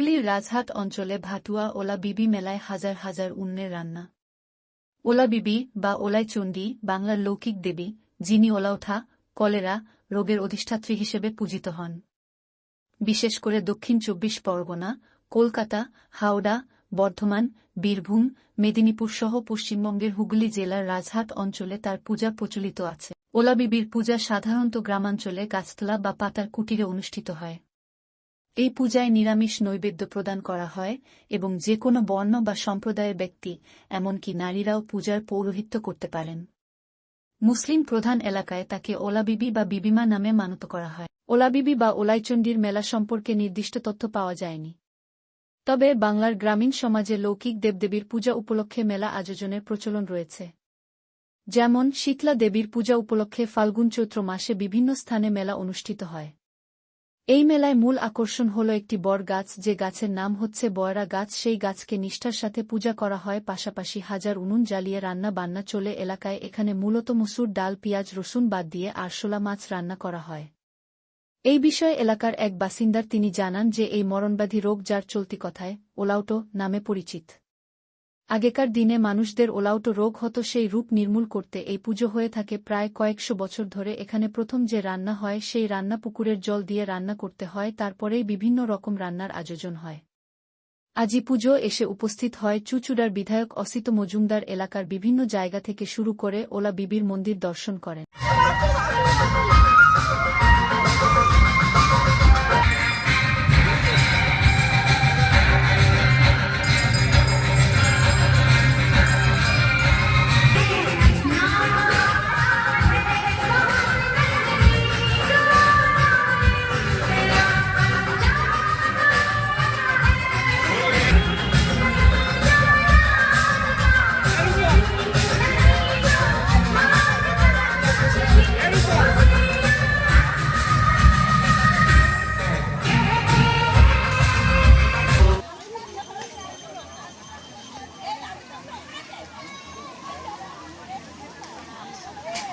হুগলির রাজহাট অঞ্চলে ভাটুয়া ওলা বিবি মেলায় হাজার হাজার উন্নের রান্না। ওলা বিবি বা ওলাই চণ্ডী বাংলার লৌকিক দেবী, যিনি ওলাওঠা কলেরা, রোগের অধিষ্ঠাত্রী হিসেবে পূজিত হন। বিশেষ করে দক্ষিণ চব্বিশ পরগনা, কলকাতা, হাওড়া, বর্ধমান, বীরভূম, মেদিনীপুর সহ পশ্চিমবঙ্গের হুগলি জেলার রাজহাট অঞ্চলে তার পূজা প্রচলিত আছে। ওলা বিবির পূজা সাধারণত গ্রামাঞ্চলে গাছতলা বা পাতার কুটিরে অনুষ্ঠিত হয়। এই পূজায় নিরামিষ নৈবেদ্য প্রদান করা হয় এবং যে কোনো বর্ণ বা সম্প্রদায়ের ব্যক্তি, এমনকি নারীরাও পূজার পৌরোহিত্য করতে পারেন। মুসলিম প্রধান এলাকায় তাকে ওলাবিবি বা বিবিমা নামে মানত করা হয়। ওলাবিবি বা ওলাইচণ্ডীর মেলা সম্পর্কে নির্দিষ্ট তথ্য পাওয়া যায়নি। তবে বাংলার গ্রামীণ সমাজে লৌকিক দেবদেবীর পূজা উপলক্ষে মেলা আয়োজনের প্রচলন রয়েছে। যেমন, শীতলা দেবীর পূজা উপলক্ষে ফাল্গুন চৈত্র মাসে বিভিন্ন স্থানে মেলা অনুষ্ঠিত হয়। এই মেলায় মূল আকর্ষণ হল একটি বর গাছ, যে গাছের নাম হচ্ছে বয়রা গাছ। সেই গাছকে নিষ্ঠার সাথে পূজা করা হয়। পাশাপাশি হাজার উনুন জ্বালিয়ে রান্না বান্না চলে। এলাকায় এখানে মূলত মুসুর ডাল, পেঁয়াজ, রসুন বাদ দিয়ে আরশোলা মাছ রান্না করা হয়। এই বিষয়ে এলাকার এক বাসিন্দার তিনি জানান যে, এই মরণবাধী রোগ যার চলতি কথায়, ওলাউটো নামে পরিচিত। আগেকার দিনে মানুষদের ওলাউটো রোগ হতো সেই রূপ নির্মূল করতে এই পুজো হয়ে থাকে প্রায় কয়েকশো বছর ধরে। এখানে প্রথম যে রান্না হয়, সেই রান্না পুকুরের জল দিয়ে রান্না করতে হয়, তারপরেই বিভিন্ন রকম রান্নার আয়োজন হয়। আজি পুজো এসে উপস্থিত হয় চুচুড়ার বিধায়ক অসিত মজুমদার এলাকার বিভিন্ন জায়গা থেকে শুরু করে ওলা বিবির মন্দির দর্শন করেন।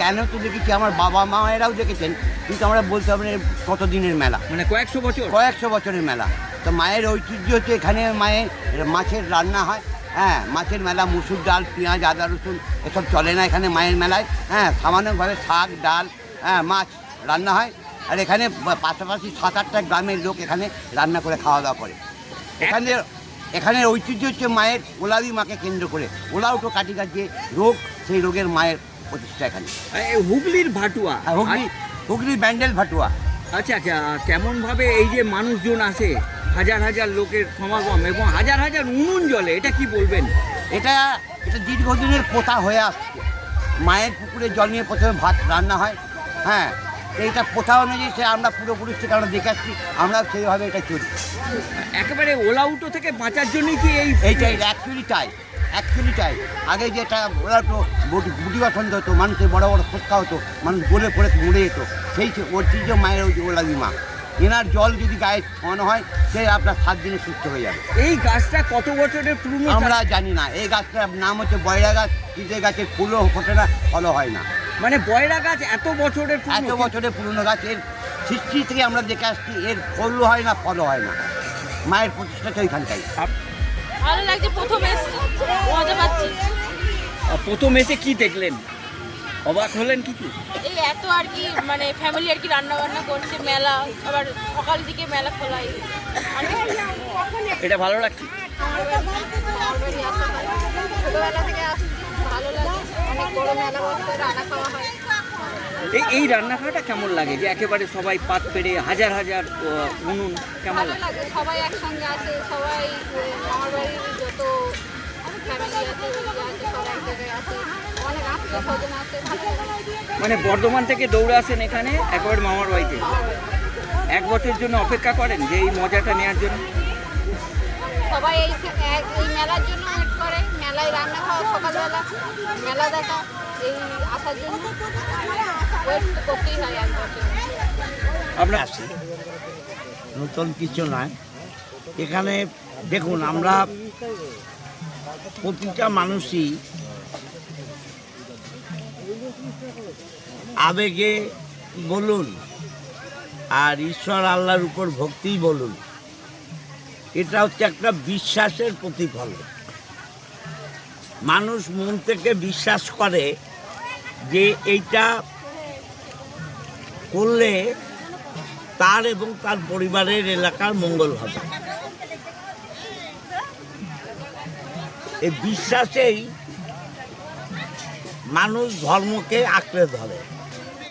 কেন তো দেখেছি আমার বাবা মায়েরাও দেখেছেন। কিন্তু আমরা বলতে এর কত দিনের মেলা। মানে কয়েকশো বছর? কয়েকশো বছরের মেলা। তো মায়ের ঐতিহ্য হচ্ছে এখানে মায়ের মাছের রান্না হয়। হ্যাঁ মাছের মেলা মুসুর ডাল পেঁয়াজ আদা রসুন এসব চলে না এখানে মায়ের মেলায়। হ্যাঁ সামান্যভাবে শাক ডাল হ্যাঁ মাছ রান্না হয়। আর এখানে পাশাপাশি সাত আটটা গ্রামের লোক এখানে রান্না করে খাওয়া দাওয়া করে। এখানে এখানের ঐতিহ্য হচ্ছে মায়ের ওলাবি মাকে কেন্দ্র করে। ওলাউটো কাটিকার যে রোগ সেই রোগের মায়ের প্রতিষ্ঠা এখানে। হুগলির ভাটুয়া। আর হুগলি হুগলি ব্যান্ডেল ভাটুয়া। আচ্ছা কেমন ভাবে এই যে মানুষজন আসে হাজার হাজার লোকের সমাগম এবং হাজার হাজার উনুন জলে এটা কি বলবেন? এটা এটা দীর্ঘদিনের প্রথা হয়ে আসছে। মায়ের পুকুরে জল নিয়ে প্রথমে ভাত রান্না হয় হ্যাঁ এটা প্রথা অনুযায়ী সে আমরা পূর্বপুরুষ থেকে আমরা দেখে আসছি আমরা সেইভাবে এটা চলি। একেবারে ওলাউটো থেকে বাঁচার জন্যই কি এই এইটাই অ্যাকচুয়ালি তাই অ্যাকচুয়ালি তাই। আগে যেটা ওরা তো বুটি বসন্ত হতো মানুষের বড় বড় ফুটকা হতো মানুষ গলে পড়ে মরে যেত। সেই ঐতিহ্য মায়ের ওই যে ওলাবি মা এনার জল যদি গায়ে ছড়ানো হয় সে আপনার সাত দিনে সুস্থ হয়ে যাবে। এই গাছটা কত বছরের পুরনো? আমরা জানি না এই গাছটার নাম হচ্ছে বয়রা গাছ কিন্তু এই গাছের ফুলও ফোটে না ফলও হয় না। মানে বয়রা গাছ এত বছরের এত পুরনো বছরের পুরনো গাছ এর সৃষ্টি থেকে আমরা দেখে আসছি এর ফলও হয় না ফলও হয় না। মায়ের প্রতিষ্ঠাটা ওইখানটাই ভালো লাগছে প্রথম মজা পাচ্ছি। প্রথম এসে কি দেখলেন? অবাক হলেন কিছু? এই এত আর কি মানে ফ্যামিলি আর কি রান্না বান্না করছে মেলা আবার সকাল দিকে মেলা খোলা এটা ভালো লাগছে? ছোটোবেলা থেকে আসছি। ভালো লাগে। অনেক বড় মেলা বসে রান্না খাওয়া হয়। এই এই রান্না খাওয়াটা কেমন লাগে? যে একেবারে সবাই পাত পেরে হাজার হাজার উনুন কেমন ভালো লাগে। সবাই একসঙ্গে আছে সবাই আমার বাড়ির যত ফ্যামিলি আছে আছে সব এক জায়গায় আছে অনেক আত্মীয় স্বজন আছে মানে বর্ধমান থেকে দৌড়ে আসেন এখানে একবার মামার বাড়িতে? এক বছরের জন্য অপেক্ষা করেন যে এই মজাটা নেওয়ার জন্য? সবাই এই এই মেলার জন্য ওয়েট করে। মেলায় রান্না খাওয়া সকালবেলা। মেলা দেখা এই আসার জন্য ওয়েট করতেই হয় এক বছর। আপনার আসি। নতুন কিছু নয় এখানে দেখুন আমরা প্রতিটা মানুষই আবেগে বলুন আর ঈশ্বর আল্লাহর উপর ভক্তি বলুন। এটা হচ্ছে একটা বিশ্বাসের প্রতিফলন। মানুষ মন থেকে বিশ্বাস করে যে এইটা করলে তার এবং তার পরিবারের এলাকার মঙ্গল হবে। এই বিশ্বাসেই মানুষ ধর্মকে আঁকড়ে ধরে।